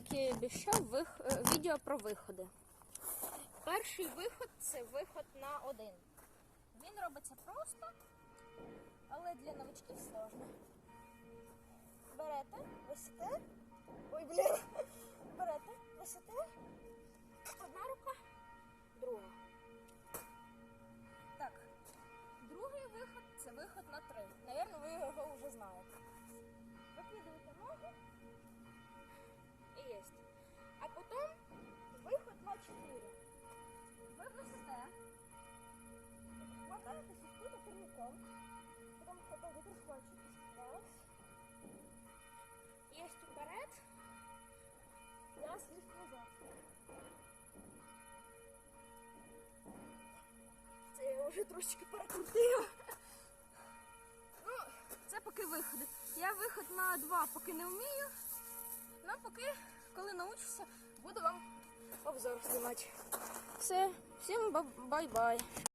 як і обіцяв, вих... е, відео про виходи. Перший виход це виход на один. Він робиться просто, але для новичків сложно. Берете, висите. Ой, блін. Берете, висите. Одна рука, друга. Так. Другий виход це виход на три. Навірно, ви його вже знаєте. Трошечки перекрутила. Ну, це поки виходи. Я виход на два поки не вмію. Ну, поки, коли научуся, буду вам обзор знімати. Все, всім бай-бай.